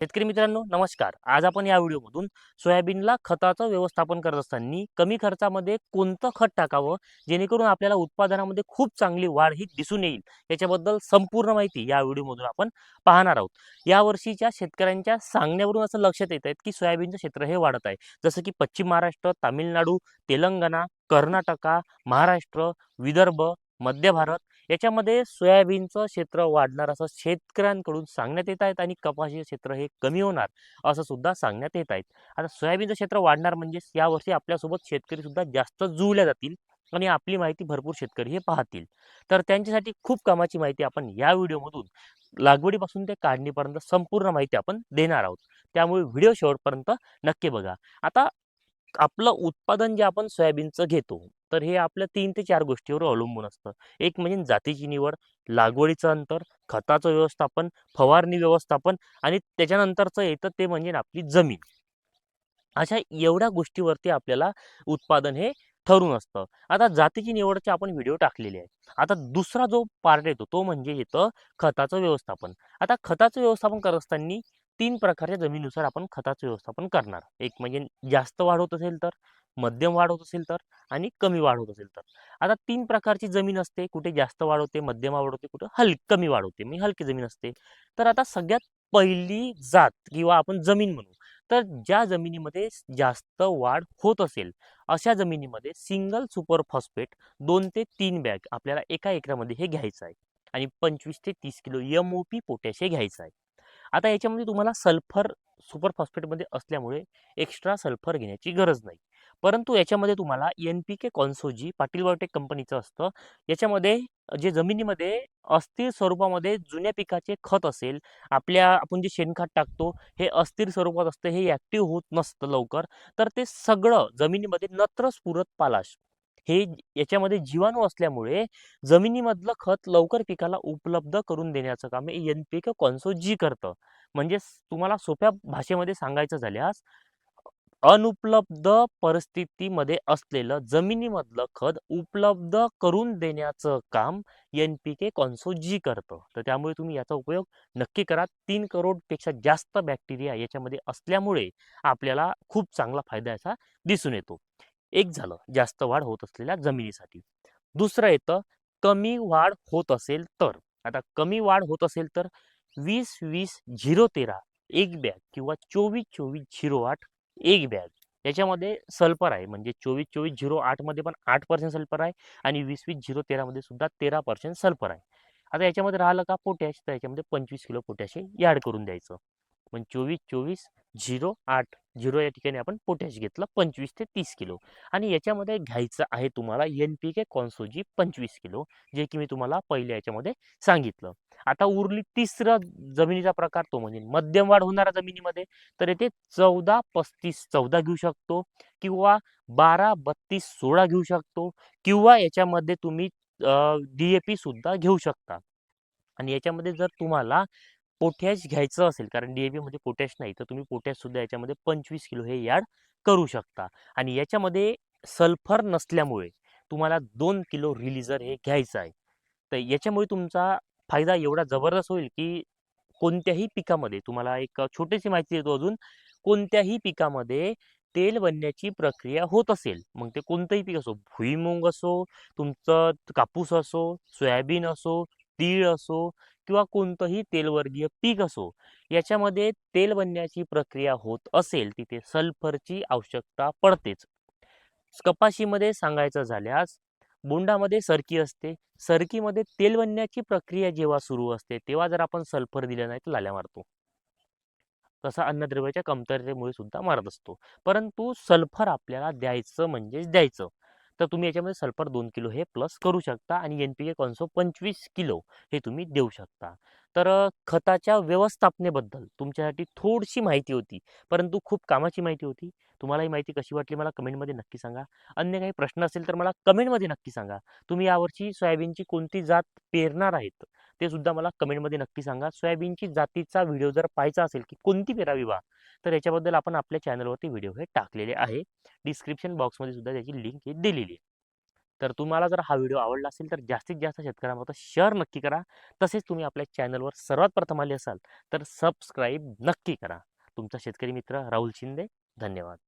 शेतकरी मित्रांनो नमस्कार. आज आपण या व्हिडिओमधून सोयाबीनला खताचं व्यवस्थापन करत असताना कमी खर्चामध्ये कोणतं खत टाकावं जेणेकरून आपल्याला उत्पादनामध्ये खूप चांगली वाढ ही दिसून येईल याच्याबद्दल संपूर्ण माहिती या व्हिडिओमधून आपण पाहणार आहोत. या वर्षीच्या शेतकऱ्यांच्या सांगण्यावरून असं लक्षात येत आहे की सोयाबीनचं क्षेत्र हे वाढत आहे. जसं की पश्चिम महाराष्ट्र तामिळनाडू तेलंगणा कर्नाटका महाराष्ट्र विदर्भ मध्य भारत याच्यामध्ये सोयाबीनचं क्षेत्र वाढणार असं शेतकऱ्यांकडून सांगण्यात येत आहेत आणि कपाशीचं क्षेत्र हे कमी होणार असं सुद्धा सांगण्यात येत आहेत. आता सोयाबीनचं क्षेत्र वाढणार म्हणजेच यावर्षी आपल्यासोबत शेतकरी सुद्धा जास्त जुळल्या जातील आणि आपली माहिती भरपूर शेतकरी हे पाहतील. तर त्यांच्यासाठी खूप कामाची माहिती आपण या व्हिडिओमधून लागवडीपासून ते काढणीपर्यंत संपूर्ण माहिती आपण देणार आहोत. त्यामुळे व्हिडिओ शेवटपर्यंत नक्की बघा. आता आपलं उत्पादन जे आपण सोयाबीनचं घेतो तर हे आपल्या तीन ते चार गोष्टीवर अवलंबून असतं. एक म्हणजे जातीची निवड लागवडीचं अंतर खताचं व्यवस्थापन फवारणी व्यवस्थापन आणि त्याच्यानंतरचं येतं ते म्हणजे आपली जमीन. अशा एवढ्या गोष्टीवरती आपल्याला उत्पादन हे ठरून असतं. आता जातीची निवडचे आपण व्हिडिओ टाकलेले आहेत आता दुसरा जो पार्ट येतो तो म्हणजे येतं खताचं व्यवस्थापन. आता खताचं व्यवस्थापन करत असताना तीन प्रकारच्या जमिनीनुसार आपण खताचं व्यवस्थापन करणार. एक म्हणजे जास्त वाढ होत असेल तर मध्यम वाढ होत असेल तर आणि कमी वाढ होत असेल तर. आता तीन प्रकारची जमीन असते कुठे जास्त वाढ होते मध्यम वाढ होते कुठे हल कमी वाढ होते. म्हणजे हलकी जमीन असते. तर आता सगळ्यात पहिली जात किंवा आपण जमीन म्हणू. तर ज्या जमिनीमध्ये जास्त वाढ होत असेल अशा जमिनीमध्ये सिंगल सुपर फॉस्फेट दोन ते तीन बॅग आपल्याला एका एकरामध्ये हे घ्यायचं आहे. आणि पंचवीस ते तीस kilo M O P potash हे घ्यायचं आहे. आता याच्यामध्ये तुम्हाला सल्फर सुपर फॉस्फेटमध्ये असल्यामुळे एक्स्ट्रा सल्फर घेण्याची गरज नाही. परंतु याच्यामध्ये तुम्हाला एन पी के कॉन्सोजी पाटील बायोटेक कंपनीचं असतं. याच्यामध्ये जे जमिनीमध्ये अस्थिर स्वरूपामध्ये जुन्या पिकाचे खत असेल आपल्या आपण जे शेणखत टाकतो हे अस्थिर स्वरूपात असतं हे ॲक्टिव्ह होत नसतं लवकर. तर ते सगळं जमिनीमध्ये नत्र स्फुरत पालाश हे याच्यामध्ये जीवाणू असल्यामुळे जमिनीमधलं खत लवकर पिकाला उपलब्ध करून देण्याचं काम हे एन पी के कॉन्सोजी करतं. म्हणजे तुम्हाला सोप्या भाषेमध्ये सांगायचं झाल्यास अनुपलब्ध परिस्थितीमध्ये असलेलं जमिनीमधलं खत उपलब्ध करून देण्याचं काम एन पी के कॉन्सोजी करतं. तर त्यामुळे तुम्ही याचा उपयोग नक्की करा. तीन करोडपेक्षा जास्त बॅक्टेरिया याच्यामध्ये असल्यामुळे आपल्याला खूप चांगला फायदा याचा दिसून येतो. एक झालं. जास्त वाढ होत असलेल्या जमिनीसाठी. दुसरं येतं कमी वाढ होत असेल तर. आता कमी वाढ होत असेल तर वीस वीस झिरो तेरा एक बॅग किंवा चोवीस चोवीस झिरो आठ एक बॅग. याच्यामध्ये सल्फर आहे. म्हणजे चोवीस चोवीस झिरो आठमध्ये पण आठ पर्सेंट सल्फर आहे आणि वीस वीस झिरो तेरामध्ये सुद्धा तेरा पर्सेंट सल्फर आहे. आता याच्यामध्ये राहिलं का पोटॅश? तर याच्यामध्ये पंचवीस किलो पोटॅश हे ॲड करून द्यायचं. पण चोवीस चोवीस झिरो आठ झिरो या ठिकाणी आपण पोटॅश घेतलं पंचवीस ते तीस किलो. आणि याच्यामध्ये घ्यायचं आहे तुम्हाला एन पी के कॉन्सोजी पंचवीस किलो जे की मी तुम्हाला पहिल्या याच्यामध्ये सांगितलं. आता उरली तिसरा जमिनीचा प्रकार तो म्हणजे मध्यम वाढ होणारा जमिनीमध्ये तर येथे चौदा पस्तीस चौदा घेऊ शकतो किंवा बारा बत्तीस सोळा घेऊ शकतो किंवा याच्यामध्ये तुम्ही डी ए पी सुद्धा घेऊ शकता. आणि याच्यामध्ये जर तुम्हाला पोटॅश घ्यायचं असेल कारण डी ए पीमध्ये म्हणजे पोटॅश नाही तर तुम्ही पोटॅशसुद्धा याच्यामध्ये पंचवीस किलो हे याड करू शकता. आणि याच्यामध्ये सल्फर नसल्यामुळे तुम्हाला दोन किलो रिलीजर हे घ्यायचं आहे. तर याच्यामुळे तुमचा फायदा एवढा जबरदस्त होईल की कोणत्याही पिकामध्ये तुम्हाला एक छोटीशी माहिती देतो अजून कोणत्याही पिकामध्ये तेल बनण्याची प्रक्रिया होत असेल मग ते कोणतंही पीक असो भुईमुंग असो तुमचं कापूस असो सोयाबीन असो तीळ असो किंवा कोणतंही तेलवर्गीय पीक असो याच्यामध्ये तेल बनण्याची प्रक्रिया होत असेल तिथे सल्फरची आवश्यकता पडतेच. कपाशीमध्ये सांगायचं झाल्यास बोंडामध्ये सरकी असते. सरकीमध्ये तेल बनण्याची प्रक्रिया जेव्हा सुरू असते तेव्हा जर आपण सल्फर दिलं नाही तर लाल्या मारतो. तसा अन्नद्रव्याच्या कमतरतेमुळे सुद्धा मारत असतो. परंतु सल्फर आपल्याला द्यायचं म्हणजेच द्यायचं. तर तुम्ही याच्यामध्ये सल्फर दोन किलो हे प्लस करू शकता आणि एन पी के कॉन्सो पंचवीस किलो हे तुम्ही देऊ शकता. तर खताच्या व्यवस्थापनेबद्दल तुमच्यासाठी थोडीशी माहिती होती परंतु खूप कामाची माहिती होती. तुम्हाला ही माहिती कशी वाटली मला कमेंटमध्ये नक्की सांगा. अन्य काही प्रश्न असेल तर मला कमेंटमध्ये नक्की सांगा. तुम्ही यावर्षी सोयाबीनची कोणती जात पेरणार आहेत? ते सुद्धा मला कमेंटमध्ये नक्की सांगा. सोयाबीनची जातीचा व्हिडिओ जर पाहायचा असेल की कोणती पेरावी बा तर याच्याबद्दल आपण आपल्या चॅनलवरती व्हिडिओ हे टाकलेले आहे. डिस्क्रिप्शन बॉक्समध्ये सुद्धा त्याची लिंक हे दिलेली आहे. तर तुम्हाला जर हा व्हिडिओ आवडला असेल तर जास्तीत जास्त शेतकऱ्यांपर्यंत शेअर नक्की करा. तसेच तुम्ही आपल्या चॅनलवर सर्वात प्रथम आले असाल तर सबस्क्राईब नक्की करा. तुमचा शेतकरी मित्र राहुल शिंदे धन्यवाद.